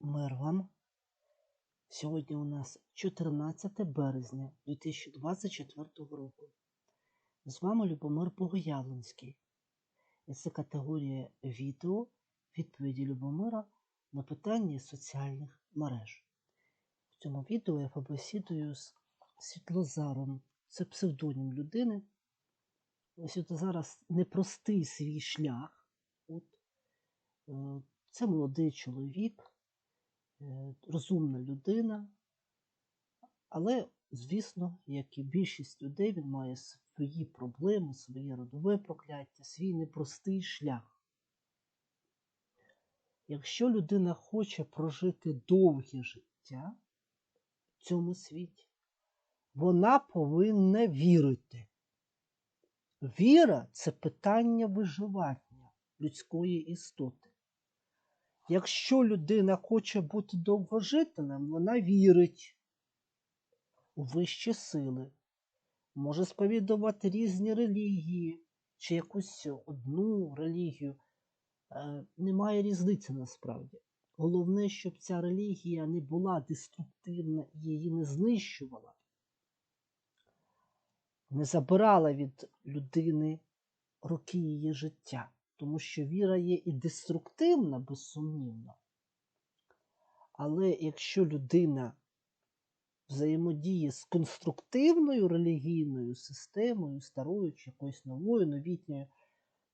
Мир вам. Сьогодні у нас 14 березня 2024 року. З вами Любомир Богоявленський. І це категорія відео відповіді Любомира на питання соціальних мереж. В цьому відео я побесідую з Світлозаром. Це псевдонім людини. У Світлозара непростий свій шлях. От, е, це молодий чоловік, розумна людина, але, звісно, як і більшість людей, він має свої проблеми, своє родове прокляття, свій непростий шлях. Якщо людина хоче прожити довге життя в цьому світі, вона повинна вірити. Віра це питання виживання людської істоти. Якщо людина хоче бути довгожителем, вона вірить у вищі сили, може сповідувати різні релігії чи якусь одну релігію. Е, Немає різниці насправді. Головне, щоб ця релігія не була деструктивна і її не знищувала, не забирала від людини роки її життя. Тому що віра є і деструктивна, безсумнівно. Але якщо людина взаємодіє з конструктивною релігійною системою, старою чи якоюсь новою, новітньою,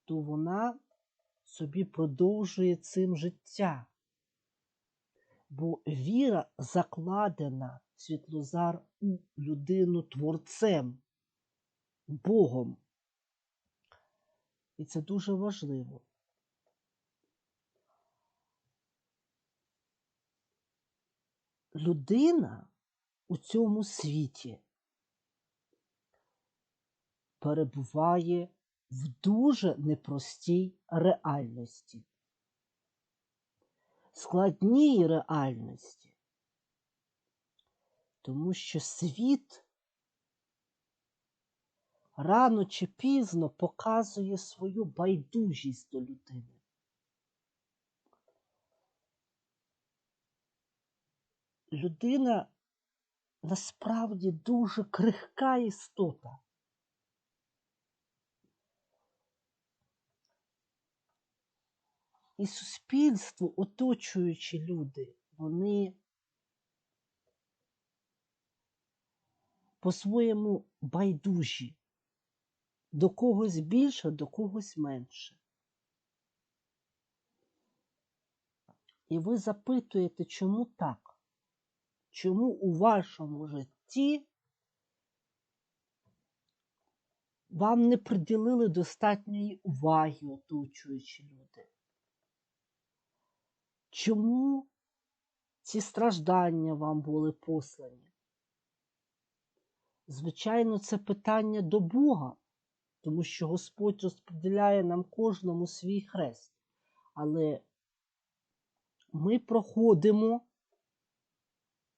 то вона собі продовжує цим життя. Бо віра закладена світлозар у людину творцем, Богом. І це дуже важливо. Людина у цьому світі перебуває в дуже непростій реальності, складній реальності, тому що світ рано чи пізно показує свою байдужість до людини. Людина насправді дуже крихка істота. І суспільство, оточуючи люди, вони по-своєму байдужі до когось більше, до когось менше. І ви запитуєте, чому так? Чому у вашому житті вам не приділили достатньої уваги, оточуючі люди? Чому ці страждання вам були послані? Звичайно, це питання до Бога тому що Господь розподіляє нам кожному свій хрест. Але ми проходимо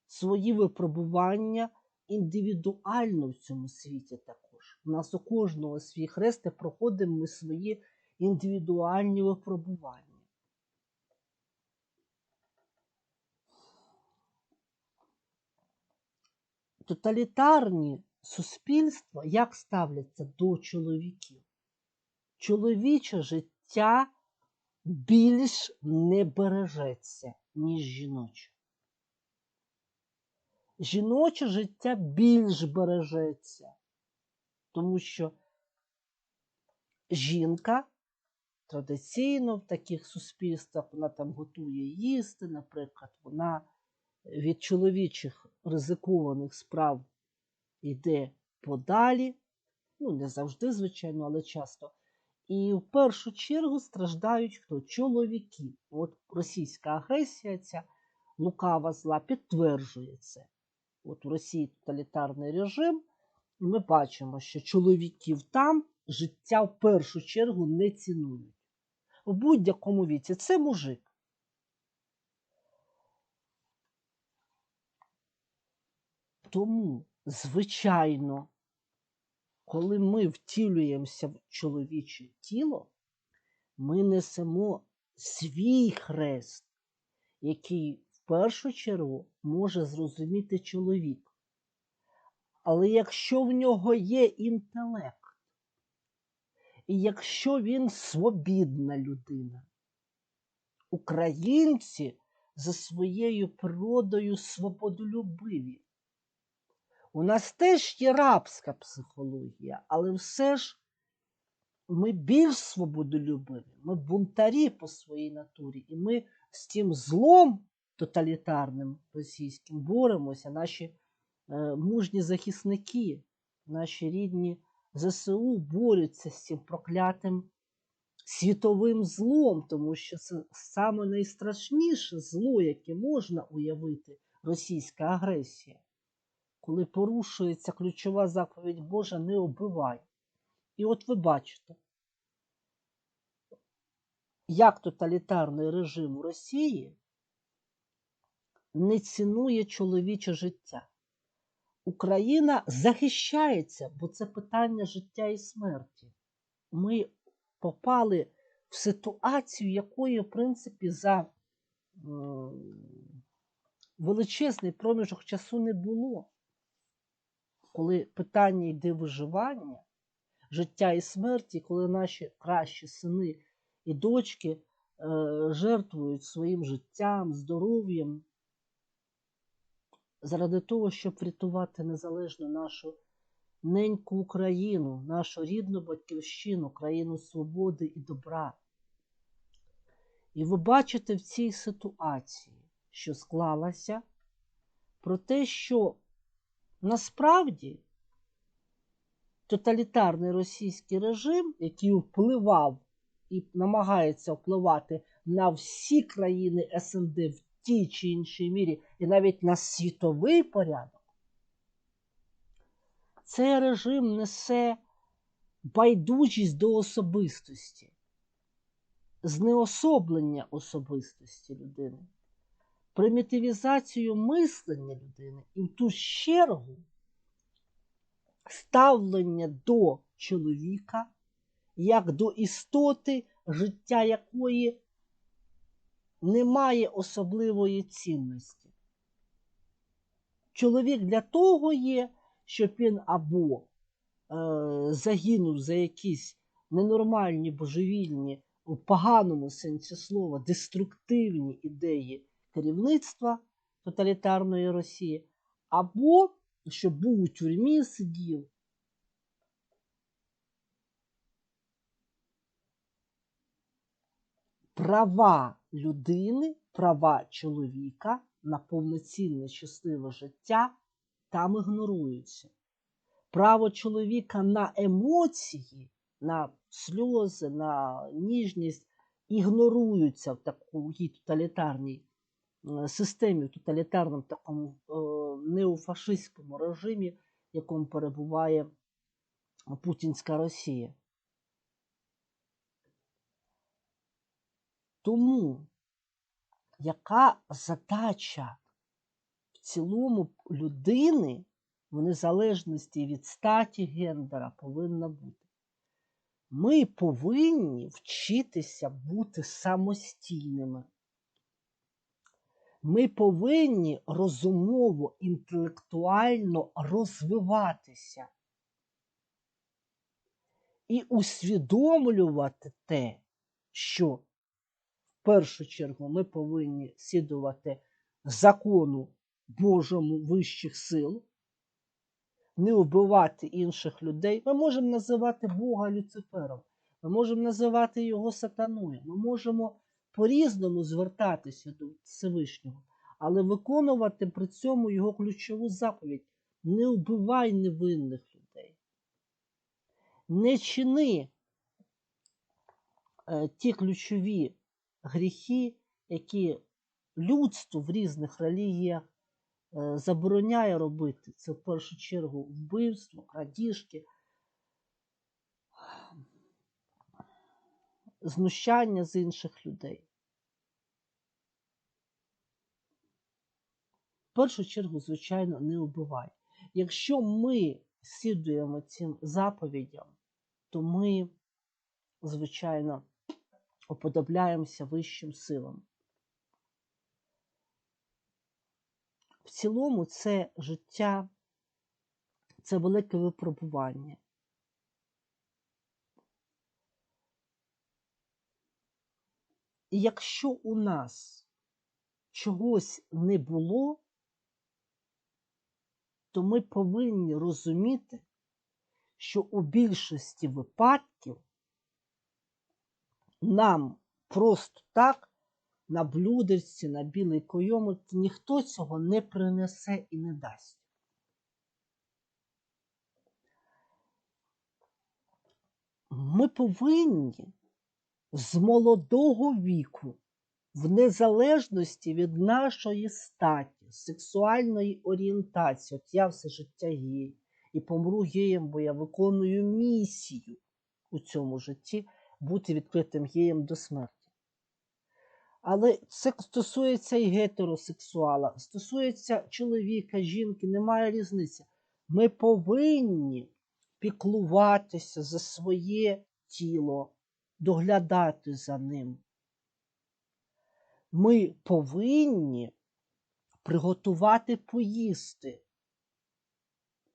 свої випробування індивідуально в цьому світі також. У нас у кожного свій хрест і проходимо ми свої індивідуальні випробування. Тоталітарні суспільства як ставляться до чоловіків? Чоловіче життя більш не бережеться, ніж жіноче. Жіноче життя більш бережеться, тому що жінка традиційно в таких суспільствах вона там готує їсти, наприклад, вона від чоловічих ризикованих справ йде подалі, ну, не завжди, звичайно, але часто. І в першу чергу страждають хто? Чоловіки. От російська агресія, ця лукава зла підтверджує це. От у Росії тоталітарний режим, і ми бачимо, що чоловіків там життя в першу чергу не цінують. У будь-якому віці це мужик. Тому Звичайно, коли ми втілюємося в чоловіче тіло, ми несемо свій хрест, який в першу чергу може зрозуміти чоловік. Але якщо в нього є інтелект, і якщо він свобідна людина, українці за своєю природою свободолюбиві. У нас теж є рабська психологія, але все ж ми більш свободолюбиві, ми бунтарі по своїй натурі, і ми з тим злом тоталітарним російським боремося, наші е, мужні захисники, наші рідні ЗСУ борються з цим проклятим світовим злом, тому що це саме найстрашніше зло, яке можна уявити російська агресія, коли порушується ключова заповідь Божа не убивай. І от ви бачите, як тоталітарний режим у Росії не цінує чоловіче життя. Україна захищається, бо це питання життя і смерті. Ми попали в ситуацію, якої, в принципі, за величезний проміжок часу не було. Коли питання йде виживання, життя і смерті, коли наші кращі сини і дочки е, жертвують своїм життям, здоров'ям заради того, щоб врятувати незалежну нашу неньку Україну, нашу рідну батьківщину, країну свободи і добра. І ви бачите в цій ситуації, що склалася, про те, що насправді тоталітарний російський режим, який впливав і намагається впливати на всі країни СНД в тій чи іншій мірі, і навіть на світовий порядок, цей режим несе байдужість до особистості, знеособлення особистості людини, примітивізацію мислення людини і в ту чергу ставлення до чоловіка як до істоти, життя якої немає особливої цінності. Чоловік для того є, щоб він або е, загинув за якісь ненормальні, божевільні, у поганому сенсі слова, деструктивні ідеї керівництва тоталітарної Росії, або щоб був у тюрмі сидів. Права людини, права чоловіка на повноцінне щасливе життя там ігноруються. Право чоловіка на емоції, на сльози, на ніжність ігноруються в такій тоталітарній системі, в тоталітарному такому е, неофашистському режимі, в якому перебуває Путінська Росія. Тому яка задача в цілому людини в незалежності від статі гендера повинна бути? Ми повинні вчитися бути самостійними. Ми повинні розумово, інтелектуально розвиватися і усвідомлювати те, що в першу чергу ми повинні слідувати закону Божому вищих сил, не вбивати інших людей. Ми можемо називати Бога Люцифером, ми можемо називати його сатаною, ми можемо по-різному звертатися до Всевишнього, але виконувати при цьому його ключову заповідь: не вбивай невинних людей. Не чини е, ті ключові гріхи, які людство в різних релігіях е, забороняє робити. Це в першу чергу вбивство, крадіжки, знущання з інших людей. Першу чергу, звичайно, не вбивай. Якщо ми слідуємо цим заповідям, то ми, звичайно, уподобляємося вищим силам. В цілому це життя, це велике випробування. І якщо у нас чогось не було, то ми повинні розуміти, що у більшості випадків нам просто так на блюдечці, на білий койомик ніхто цього не принесе і не дасть. Ми повинні з молодого віку, в незалежності від нашої статі, сексуальної орієнтації, от я все життя гей, і помру геєм, бо я виконую місію у цьому житті бути відкритим геєм до смерті. Але це стосується і гетеросексуала, стосується чоловіка, жінки, немає різниці. Ми повинні піклуватися за своє тіло, доглядати за ним. Ми повинні приготувати поїсти,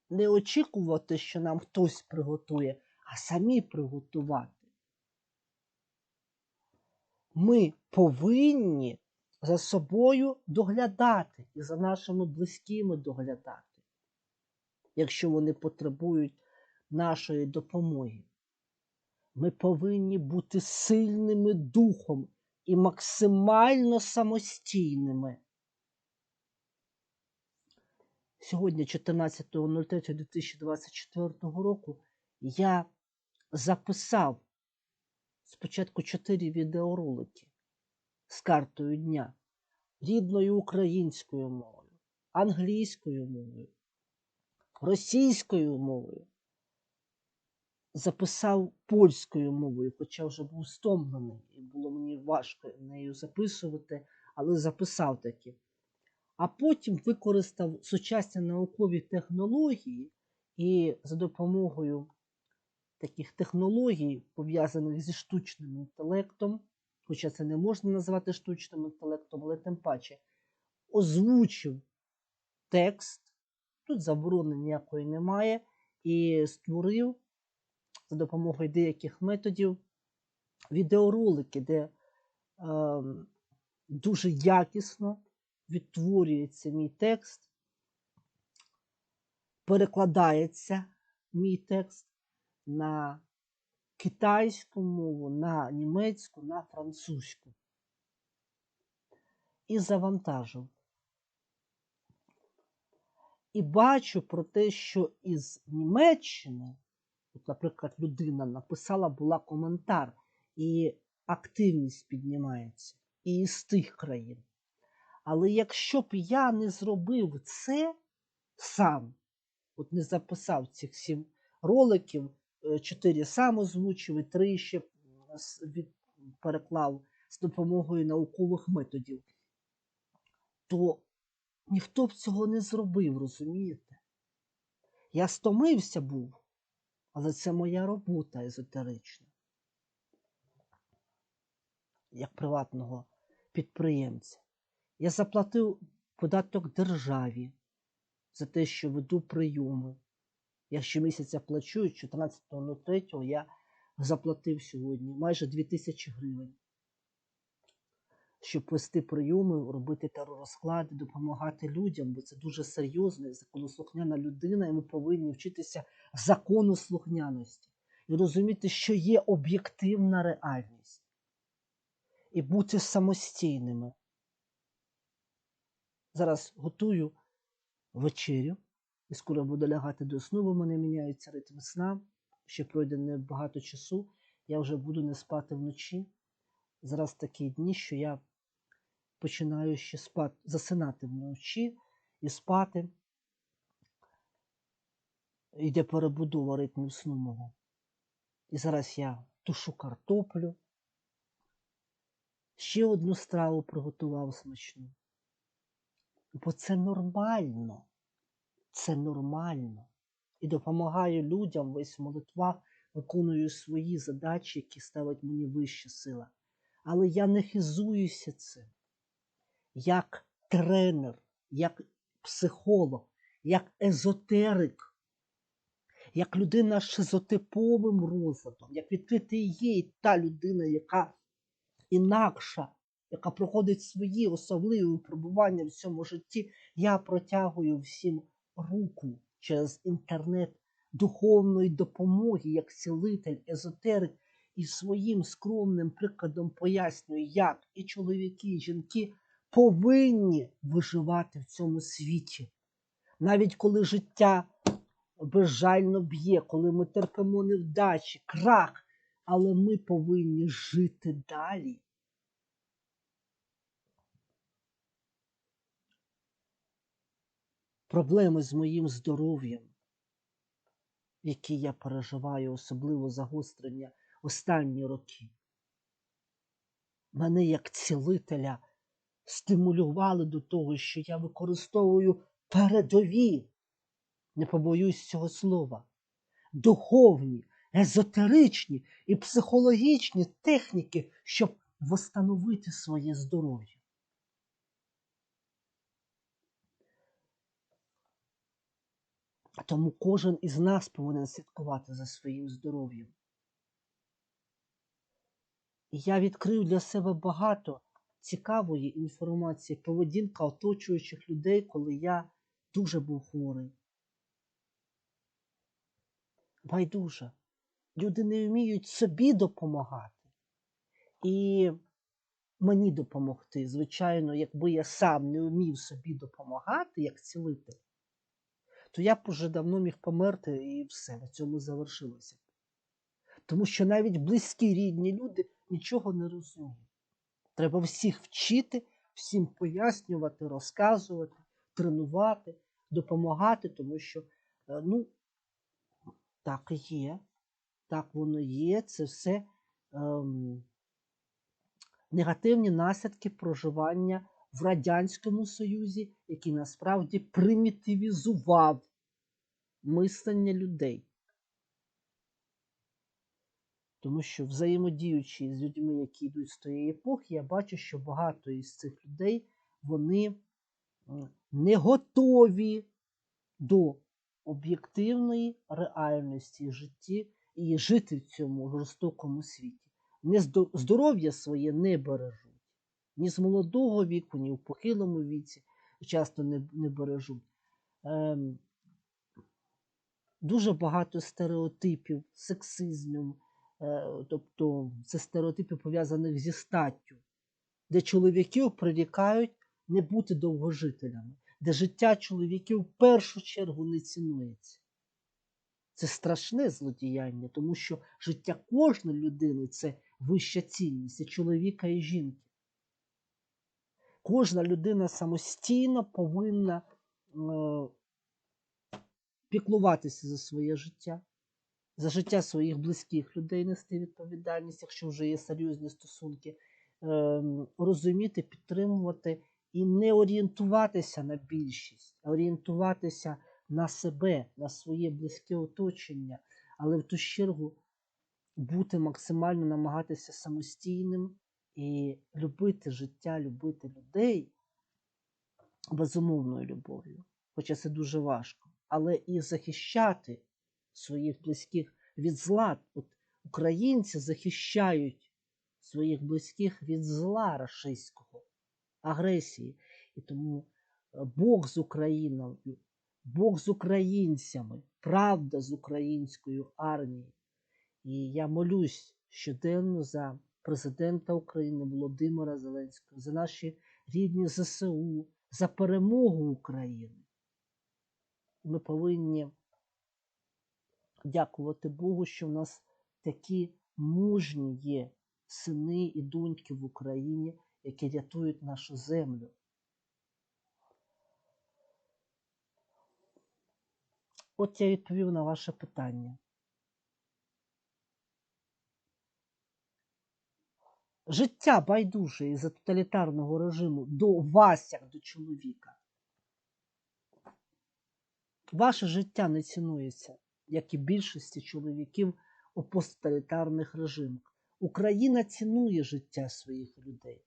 не очікувати, що нам хтось приготує, а самі приготувати. Ми повинні за собою доглядати і за нашими близькими доглядати, якщо вони потребують нашої допомоги. Ми повинні бути сильними духом і максимально самостійними. Сьогодні, 14.03.2024 року, я записав спочатку чотири відеоролики з картою дня рідною українською мовою, англійською мовою, російською мовою. Записав польською мовою, хоча вже був стомлений, і було мені важко нею записувати, але записав таки. А потім використав сучасні наукові технології і за допомогою таких технологій, пов'язаних зі штучним інтелектом, хоча це не можна назвати штучним інтелектом, але тим паче озвучив текст, тут заборони ніякої немає, і створив за допомогою деяких методів відеоролики, де е, дуже якісно відтворюється мій текст, перекладається мій текст на китайську мову, на німецьку, на французьку. І завантажив. І бачу про те, що із Німеччини, от, наприклад, людина написала була коментар, і активність піднімається, і з тих країн. Але якщо б я не зробив це сам, от не записав цих сім роликів, Е, чотири сам озвучив і три ще переклав з допомогою наукових методів, то ніхто б цього не зробив, розумієте? Я стомився був, але це моя робота езотерична, як приватного підприємця. Я заплатив податок державі за те, що веду прийоми. Я щомісяця плачу, 14.03 я заплатив сьогодні майже 2000 гривень, щоб вести прийоми, робити теророзклади, допомагати людям, бо це дуже серйозно і законослухняна людина, і ми повинні вчитися закону слухняності і розуміти, що є об'єктивна реальність, і бути самостійними. Зараз готую вечерю і скоро буду лягати до сну, бо в мене міняється ритм сна. Ще пройде небагато часу, я вже буду не спати вночі. Зараз такі дні, що я починаю ще спати, засинати вночі і спати. Йде перебудова ритмів сну мого. І зараз я тушу картоплю. Ще одну страву приготував смачну. Бо це нормально це нормально. І допомагаю людям весь в молитвах, виконую свої задачі, які ставить мені вища сила. Але я не хизуюся цим. Як тренер, як психолог, як езотерик, як людина з шизотиповим розладом, як відкритий є та людина, яка інакша, яка проходить свої особливі випробування в цьому житті, я протягую всім руку через інтернет духовної допомоги, як цілитель, езотерик, і своїм скромним прикладом пояснюю, як і чоловіки, і жінки повинні виживати в цьому світі. Навіть коли життя безжально б'є, коли ми терпимо невдачі, крах, але ми повинні жити далі. Проблеми з моїм здоров'ям, які я переживаю, особливо загострення останні роки. Мене як цілителя стимулювали до того, що я використовую передові, не побоюсь цього слова, духовні, езотеричні і психологічні техніки, щоб восстановити своє здоров'я. Тому кожен із нас повинен слідкувати за своїм здоров'ям. І я відкрив для себе багато цікавої інформації, поведінка оточуючих людей, коли я дуже був хворий. Байдуже. Люди не вміють собі допомагати і мені допомогти. Звичайно, якби я сам не вмів собі допомагати, як цілитель, то я б уже давно міг померти і все, на цьому завершилося. Тому що навіть близькі рідні люди нічого не розуміють. Треба всіх вчити, всім пояснювати, розказувати, тренувати, допомагати, тому що, е, ну, так і є, так воно є, це все ем, негативні наслідки проживання в Радянському Союзі, який насправді примітивізував мислення людей. Тому що взаємодіючи з людьми, які йдуть з тієї епохи, я бачу, що багато із цих людей вони не готові до об'єктивної реальності житті і жити в цьому жорстокому світі. Не здоров'я своє не бережуть. Ні з молодого віку, ні в похилому віці часто не не бережуть. Ем, Дуже багато стереотипів, сексизмів. Е, тобто це стереотипи пов'язаних зі статтю, де чоловіків прирікають не бути довгожителями, де життя чоловіків в першу чергу не цінується. Це страшне злодіяння, тому що життя кожної людини це вища цінність і чоловіка і жінки. Кожна людина самостійно повинна е, піклуватися за своє життя за життя своїх близьких людей нести відповідальність, якщо вже є серйозні стосунки, ем, розуміти, підтримувати і не орієнтуватися на більшість, а орієнтуватися на себе, на своє близьке оточення, але в ту чергу бути максимально намагатися самостійним і любити життя, любити людей безумовною любов'ю. Хоча це дуже важко, але і захищати своїх близьких від зла. От Українці захищають своїх близьких від зла рашистського, агресії. І тому е, Бог з Україною, Бог з українцями, правда з українською армією. І я молюсь щоденно за президента України Володимира Зеленського, за наші рідні ЗСУ, за перемогу України. Ми повинні дякувати Богу, що в нас такі мужні є сини і доньки в Україні, які рятують нашу землю. От я відповів на ваше питання. Життя байдуже із-за тоталітарного режиму до вас, як до чоловіка. Ваше життя не цінується як і більшості чоловіків у посттоталітарних режимах. Україна цінує життя своїх людей.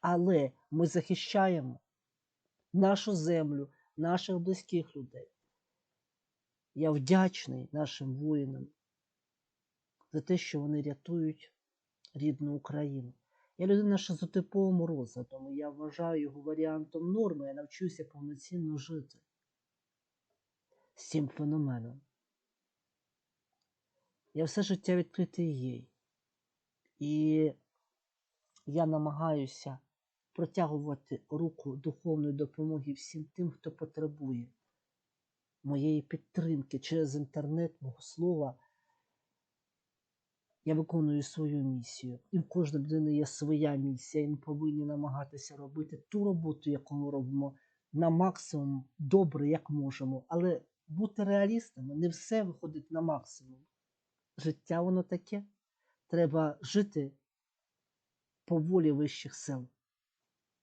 Але ми захищаємо, нашу землю, наших близьких людей. Я вдячний нашим воїнам за те, що вони рятують рідну Україну. Я людина ще з атиповим розладом, і я вважаю його варіантом норми, я навчуся повноцінно жити з цим феноменом. Я все життя відкритий їй. І я намагаюся протягувати руку духовної допомоги всім тим, хто потребує моєї підтримки через інтернет, мого слова. Я виконую свою місію. І в кожної людини є своя місія, і ми повинні намагатися робити ту роботу, яку ми робимо на максимум добре, як можемо. Але бути реалістами не все виходить на максимум. Життя воно таке. Треба жити по волі вищих сил.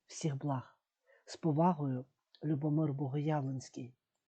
Всіх благ. З повагою, Любомир Богоявленський.